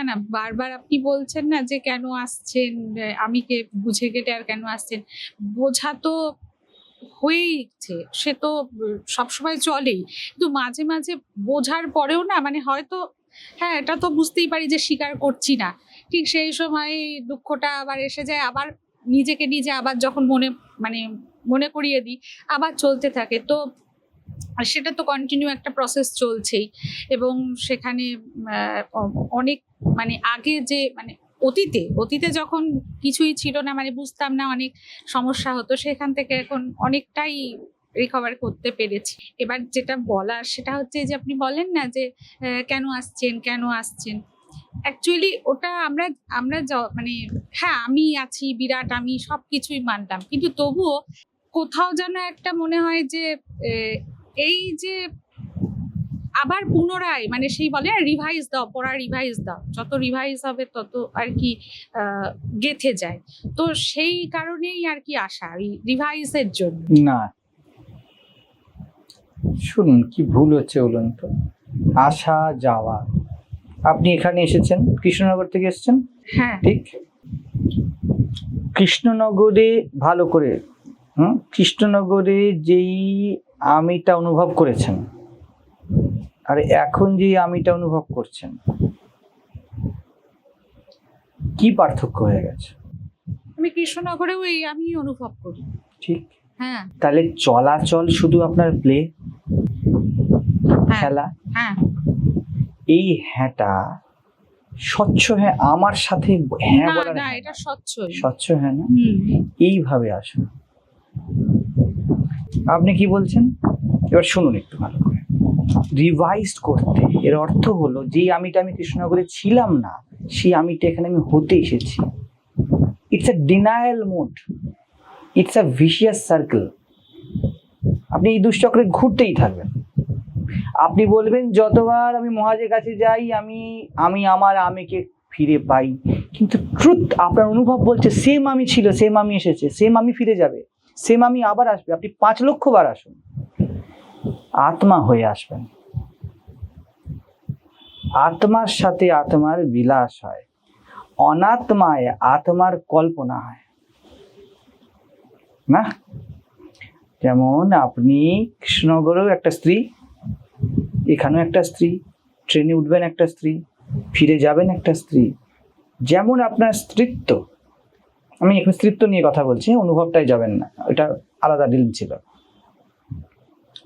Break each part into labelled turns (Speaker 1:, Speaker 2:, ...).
Speaker 1: না না, বারবার আপনি বলছেন না যে কেন আসছেন আমি কে, বুঝে কেটে আর কেন আসছেন। বোঝা তো হয়েইছে সে তো সবসময় চলেই। কিন্তু মাঝে মাঝে বোঝার পরেও না মানে হয়তো হ্যাঁ এটা তো বুঝতেই পারি যে স্বীকার করছি না। ঠিক সেই সময় দুঃখটা আবার এসে যায়, আবার নিজেকে নিজে আবার যখন মনে মানে মনে করিয়ে দিই, আবার চলতে থাকে। তো আর সেটা তো কন্টিনিউ একটা প্রসেস চলছেই। এবং সেখানে অনেক মানে আগে যে মানে অতীতে অতীতে যখন কিছুই ছিল না মানে বুঝতাম না অনেক সমস্যা হতো, সেখান থেকে এখন অনেকটাই রিকভার করতে পেরেছি। এবার যেটা বলার, সেটা হচ্ছে যে আপনি বলেন না যে কেন আসছেন কেন আসছেন? অ্যাকচুয়ালি ওটা আমরা আমরা মানে হ্যাঁ আমি আছি, বিরাট আমি সব কিছুই মানলাম কিন্তু তবুও কোথাও যেন একটা মনে হয় যে এই যে আবার পুনরায় মানে সেই বলে রিভাইজ দাও পড়া রিভাইজ দাও। যত রিভাইজ হবে তত আর কি গেথে যায়। তো সেই কারণেই আর কি আসা রিভাইজের জন্য।
Speaker 2: না। শুনুন কি ভুল হচ্ছে বলুন তো? আসা যাওয়া। আপনি এখানে এসেছেন? কৃষ্ণনগর থেকে এসেছেন?
Speaker 1: হ্যাঁ।
Speaker 2: ঠিক। কৃষ্ণনগরে ভালো করে হুম? কৃষ্ণনগরে যেই আমিটা অনুভব করেছেন। আর এখন যে আমিটা অনুভব করছেন কি পার্থক্য হয়ে গেছে?
Speaker 1: আমি কৃষ্ণনগরেও এই আমি অনুভব করি।
Speaker 2: ঠিক।
Speaker 1: হ্যাঁ।
Speaker 2: তাহলে চলাচল শুধু আপনার প্লে
Speaker 1: হ্যাঁ।
Speaker 2: খেলা?
Speaker 1: হ্যাঁ।
Speaker 2: এই হ্যাঁটা স্বচ্ছ হ্যাঁ আমার সাথে হ্যাঁ
Speaker 1: না না
Speaker 2: হ্যাঁ
Speaker 1: এটা
Speaker 2: না।
Speaker 1: স্বচ্ছই
Speaker 2: স্বচ্ছ হ্যাঁ না? এইভাবে আসুন। আপনি কি বলছেন? এবার শুনুন একটু ভালো করে। রিভাইজ করতে, এর অর্থ হলো যে আমিটা আমি কৃষ্ণনগরে ছিলাম না, সেই আমিটা এখানে আমি হতে এসেছি। It's a denial mode it's a vicious circle আপনি এই দুশ্চক্রে ঘুরতেই থাকবেন। আপনি বলবেন, যতবার আমি মহাজের কাছে যাই, আমি আমি আমার আমিকে ফিরে পাই। কিন্তু ট্রুথ আপনার অনুভব বলছে সেম আমি ছিল সেম আমি এসেছে সেম আমি ফিরে যাবে। সেম আমি আবার আসবে, আপনি পাঁচ লক্ষ বার আসুন। আত্মা হয়ে আসবেন। আত্মার সাথে আত্মার বিলাস হয়। অনাত্মায় আত্মার কল্পনা হয়। না? যেমন আপনি কৃষ্ণনগরেও একটা স্ত্রী, এখানেও একটা স্ত্রী, ট্রেনে উঠবেন একটা স্ত্রী, ফিরে যাবেন একটা স্ত্রী, যেমন আপনার স্ত্রীত্ব। আমি এখন স্ত্রীত্ব নিয়ে কথা বলছি, অনুভবটাই যাবেন না। এটা আলাদা ডিল ছিল।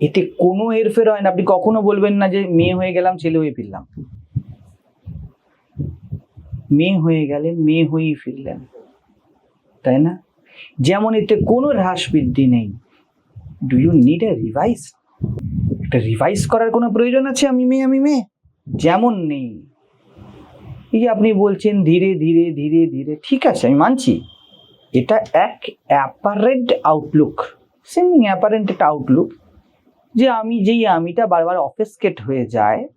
Speaker 2: এতে কোনো হেরফের হয় না। আপনি কখনো বলবেন না যে মেয়ে হয়ে গেলাম, ছেলে হয়ে ফিরলাম। মেয়ে হয়ে গেলেন, মেয়ে হয়েই ফিরলেন। তাই না? যেমন এতে কোনো হ্রাস বৃদ্ধি নেই। Do you need a revise একটা রিভাইজ করার কোনো প্রয়োজন আছে? আমি মেয়ে আমি মেয়ে? যেমন নেই। এই যে আপনি বলছেন ধীরে ধীরে ধীরে ধীরে, ঠিক আছে, আমি মানছি। এটা এক অ্যাপারেন্ট আউটলুক সেমিং অ্যাপারেন্ট একটা আউটলুক যে আমি, যেই আমিটা বারবার অফেসকেট হয়ে যায়,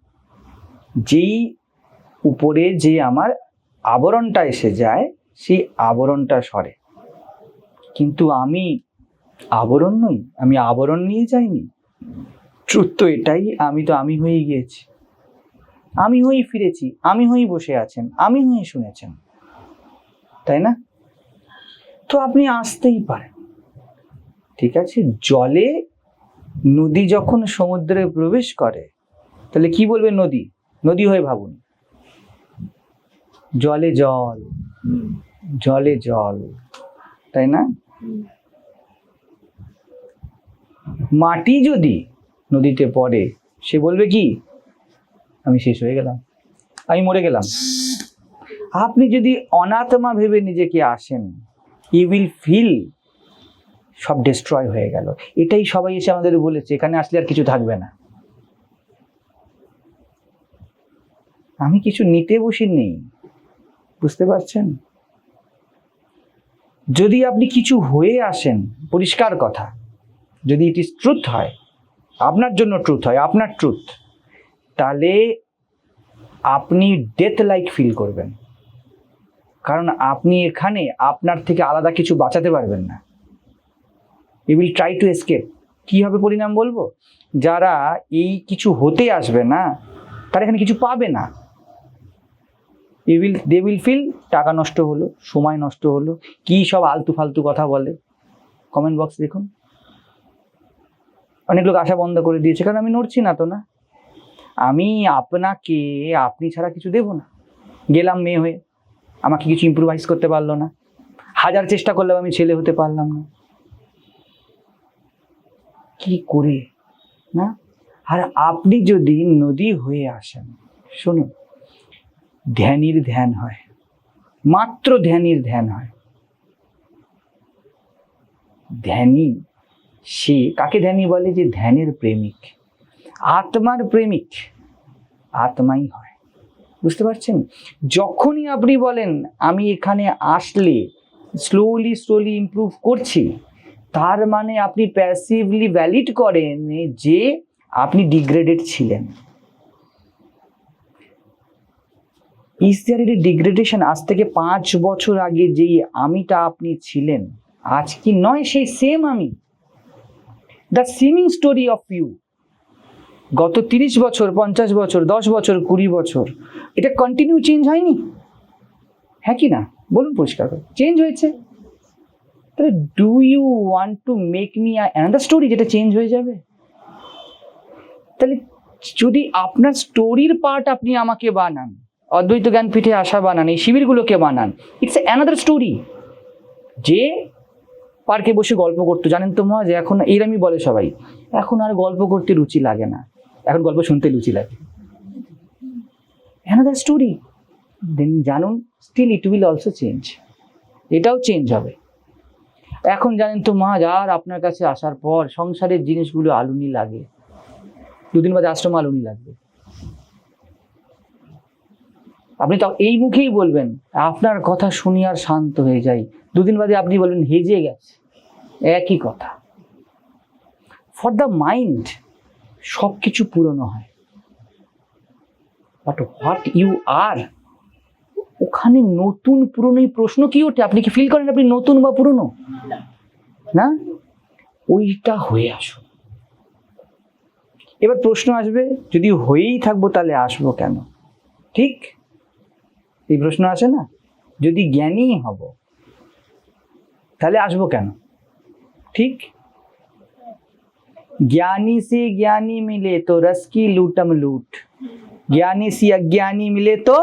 Speaker 2: যেই উপরে যে আমার আবরণটা এসে যায়, সেই আবরণটা সরে। কিন্তু আমি আবরণ নই, আমি আবরণ নিয়ে যাইনি। ট্রুথ তো এটাই, আমি তো আমি হয়ে গিয়েছি। আমি হয়েই ফিরেছি, আমি হয়েই বসে আছেন, আমি হয়ে শুনেছেন। তাই না? তো আপনি আসতেই পারেন। ঠিক আছে? জলে নদী যখন সমুদ্রে প্রবেশ করে, তাহলে কি বলবে নদী? নদী হয়ে ভাবুন। জলে জল জলে জল, তাই না? মাটি যদি নদীতে পড়ে, সে বলবে কি? আমি শেষ হয়ে গেলাম। আমি মরে গেলাম। আপনি যদি অনাত্মা ভেবে নিজেকে আসেন ইউ উইল ফিল সব ডিস্ট্রয় হয়ে গেল। এটাই সবাই এসে আমাদের বলেছে, এখানে আসলে আর কিছু থাকবে না। আমি কিছু নিতে বসি নেই। বুঝতে পারছেন? যদি আপনি কিছু হয়ে আসেন, পরিষ্কার কথা, যদি ইট ইজ ট্রুথ হয়, আপনার জন্য ট্রুথ হয়, আপনার ট্রুথ তাহলে আপনি ডেথ লাইক ফিল করবেন। কারণ আপনি এখানে আপনার থেকে আলাদা কিছু বাঁচাতে পারবেন না। You will try to escape কী হবে পরিণাম বলব? যারা এই কিছু হতে আসবে না, তারা এখানে কিছু পাবে না। You will they will feel টাকা নষ্ট হলো, সময় নষ্ট হলো, কি সব আলতু ফালতু কথা বলে। কমেন্ট বক্স দেখুন। অনেক লোক আশা বন্ধ করে দিয়েছে, কারণ আমি নড়ছি না তো না। আমি আপনাকে, আপনি ছাড়া কিছু দেব না। গেলাম মেয়ে হয়ে। আমাকে কিছু ইম্প্রুভাইজ করতে পারল না। হাজার চেষ্টা করলাম আমি ছেলে হতে পারলাম না। কি করে, না? আর আপনি যদি নদী হয়ে আসেন, শুনুন, ধ্যানীর ধ্যান হয়, মাত্র ধ্যানীর ধ্যান হয়। ধ্যানী, সে কাকে ধ্যানী বলে? যে ধ্যানের প্রেমিক। আত্মার প্রেমিক, আত্মাই হয়। বুঝতে পারছেন? যখনই আপনি বলেন, আমি এখানে আসলে স্লোলি স্লোলি ইমপ্রুভ করছি, তার মানে আপনি প্যাসিভলি ভ্যালিড করেন যে আপনি ডিগ্রেডেড ছিলেন। ইজ ডিগ্রেডেশন আজ থেকে পাঁচ বছর আগে যেই আমিটা আপনি ছিলেন, আজ কি নয়, সেই সেম আমি। The seeming story of you গত তিরিশ বছর, পঞ্চাশ বছর, দশ বছর, কুড়ি বছর, এটা কন্টিনিউ চেঞ্জ হয়নি? হ্যাঁ কি না? বলুন পরিষ্কার করে। চেঞ্জ হয়েছে। তাহলে do you want to make me another story যেটা চেঞ্জ হয়ে যাবে? তাহলে যদি আপনার স্টোরির পার্ট আপনি আমাকে বানান, অদ্বৈত জ্ঞানপীঠে আসা বানান, এই শিবিরগুলোকে বানান ইটস অ্যানাদার স্টোরি যে পার্কে বসে গল্প করতো, জানেন তো মা যে এখন এইরমই বলে সবাই, এখন আর গল্প করতে রুচি লাগে না। এখন গল্প শুনতে লুচি লাগে। অ্যানাদার স্টোরি দেন জানুন still it will also change এটাও চেঞ্জ হবে। এখন জানেন তো মা, আর আপনার কাছে আসার পর সংসারের জিনিসগুলো আলুনি লাগে। দুদিন বাদে আশ্রম আলুনি লাগবে। আপনি তো এই মুখেই বলবেন, আপনার কথা শুনি আর শান্ত হয়ে যাই। দুদিন বাদে আপনি বলবেন, হেজে গেছে। একই কথা। ফর দ্য মাইন্ড সব কিছু পুরনো হয়। বাট হোয়াট ইউ আর ওখানে নতুন পুরনো প্রশ্ন কি ওঠে? আপনি কি ফিল করেন আপনি নতুন বা পুরনো? না? ওইটা হয়ে আসুন এবার প্রশ্ন আসবে, যদি হয়েই থাকব তাহলে আসব কেন? ঠিক? এই প্রশ্ন আসে না? যদি জ্ঞানী হব, তাহলে আসব কেন? ঠিক? ज्ञानी से ज्ञानी मिले तो रस की लूटम लूट ज्ञानी से अज्ञानी मिले तो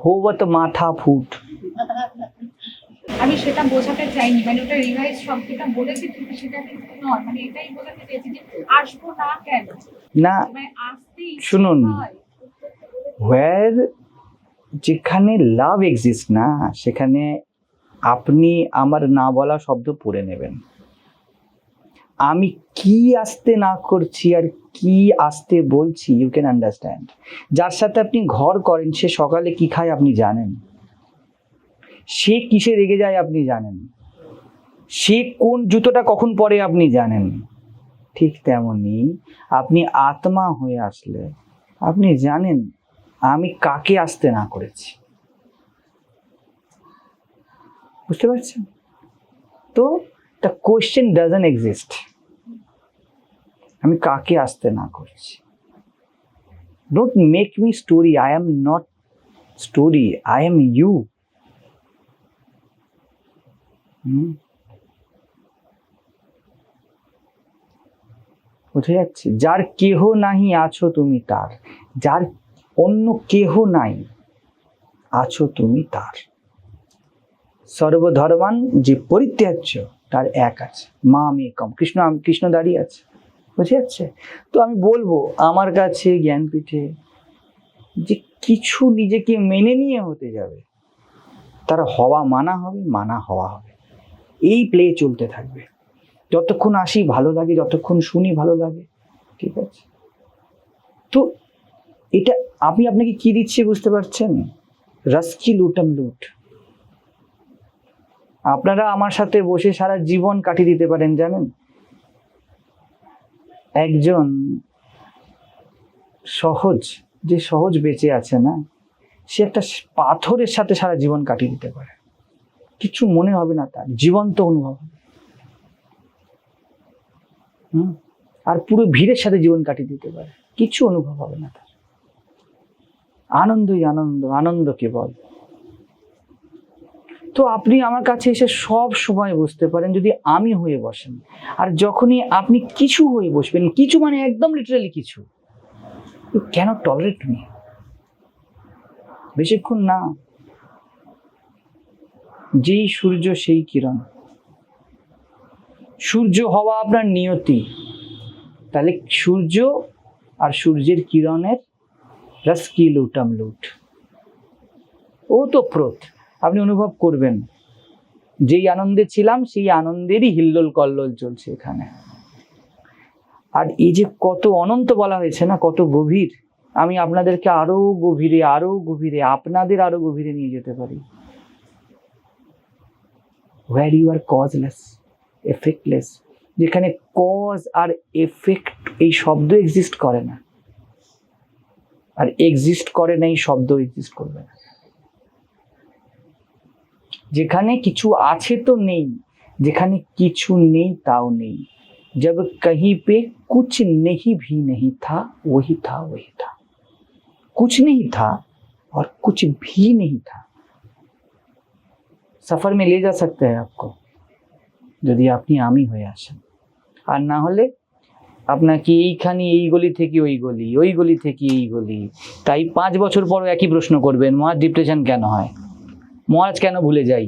Speaker 2: होवत माथा फूट
Speaker 1: আমি সেটা বোঝাতে চাইনি মানে ওটা রিভাইজ শব্দটা বলেছি কিন্তু সেটা কিন্তু নয় মানে এটাই বোঝাতে চেয়েছি যে আসবো না কেন
Speaker 2: না
Speaker 1: মানে আসতেই ইচ্ছে
Speaker 2: শুনুন।
Speaker 1: হয়।
Speaker 2: হোয়ার যেখানে লাভ এক্সিস্ট না সেখানে আপনি আমার না বলা শব্দ পড়ে নেবেন আমি কি আসতে না করছি আর কি আসতে বলছি ইউ ক্যান আন্ডারস্ট্যান্ড যার সাথে আপনি ঘর করেন, সে সকালে কি খায় আপনি জানেন? সে কিসে রেগে যায় আপনি জানেন? সে কোন জুতোটা কখন পরে আপনি জানেন? ঠিক তেমনি আপনি আত্মা হয়ে আসলে আপনি জানেন আমি কাকে আসতে না করেছি। বুঝতে পারছেন? তো দ্য কোয়েশ্চেন ডাজন এক্সিস্ট আমি কাকে আসতে না করেছি? Don't make me story I am not story I am you বুঝে যাচ্ছে? যার কেহ নাহি আছো তুমি তার। যার অন্য কেহ নাই আছো তুমি তার। সর্বধর্মান যে পরিত্যাজ্য তার এক আছে। মা আমি কম। কৃষ্ণ কৃষ্ণ দাঁড়িয়ে আছে। বুঝে যাচ্ছে? তো আমি বলব, আমার কাছে জ্ঞানপীঠে যে কিছু নিজেকে মেনে নিয়ে হতে যাবে, তার হওয়া মানা হবে, মানা হওয়া হবে। এই প্লে চলতে থাকবে। যতক্ষণ আসি ভালো লাগে, যতক্ষণ শুনি ভালো লাগে, ঠিক আছে? তো এটা আমি আপনাকে কি দিচ্ছি বুঝতে পারছেন? রস কি লুটম লুট। আপনারা আমার সাথে বসে সারা জীবন কাটিয়ে দিতে পারেন, জানেন? একজন সহজ, যে সহজ বেঁচে আছে না, সে একটা পাথরের সাথে সারা জীবন কাটিয়ে দিতে পারে। কিছু মনে হবে না তার, জীবন্ত অনুভব। হুম? আর পুরো ভিড়ের সাথে জীবন কাটিয়ে দিতে পারে। কিছু অনুভব হবে না তার। আনন্দই আনন্দ আনন্দ কেবল তো আপনি আমার কাছে এসে সব সময় বুঝতে পারেন যদি আমি হয়ে বসেন। আর যখনই আপনি কিছু হয়ে বসবেন, কিছু মানে একদম লিটারালি কিছু। ইউ ক্যানট টলারেট মি বেশিক্ষণ না। যেই সূর্য, সেই কিরণ। সূর্য হওয়া আপনার নিয়তি। তাহলে সূর্য আর সূর্যের কিরণের রস কি লুটাম লুট? ও তো প্রত। আপনি অনুভব করবেন। যেই আনন্দে ছিলাম, সেই আনন্দেরই হিল্লোল কল্লোল চলছে এখানে। আর এই যে কত অনন্ত বলা হয়েছে না, কত গভীর। আমি আপনাদেরকে আরও গভীরে আরও গভীরে, আপনাদের আরও গভীরে নিয়ে যেতে পারি। হোয়ার ইউ আর কজলেস এফেক্টলেস যেখানে কজ আর এফেক্ট এই শব্দ এক্সিস্ট করে না। আর এক্সিস্ট করে না, এই শব্দ এক্সিস্ট করবে না। যেখানে কিছু আছে তো নেই যেখানে কিছু নেই তাও নেই जब कहीं पे कुछ नहीं भी नहीं था वही था वही था कुछ नहीं था और कुछ भी नहीं था সফর में ले जा सकते हैं आपको যদি আপনি আমি হয়ে আসেন আর না হলে আপনাকে এইখানে এই গলি থেকে ওই গলি ওই গলি থেকে এই গলি তাই পাঁচ বছর পরও একই প্রশ্ন করবেন মহাজ ডিপ্রেশন কেন হয় মহাজ কেন ভুলে যাই?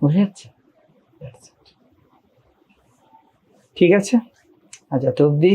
Speaker 2: বুঝে যাচ্ছে। ঠিক আছে। আচ্ছা তো অবধি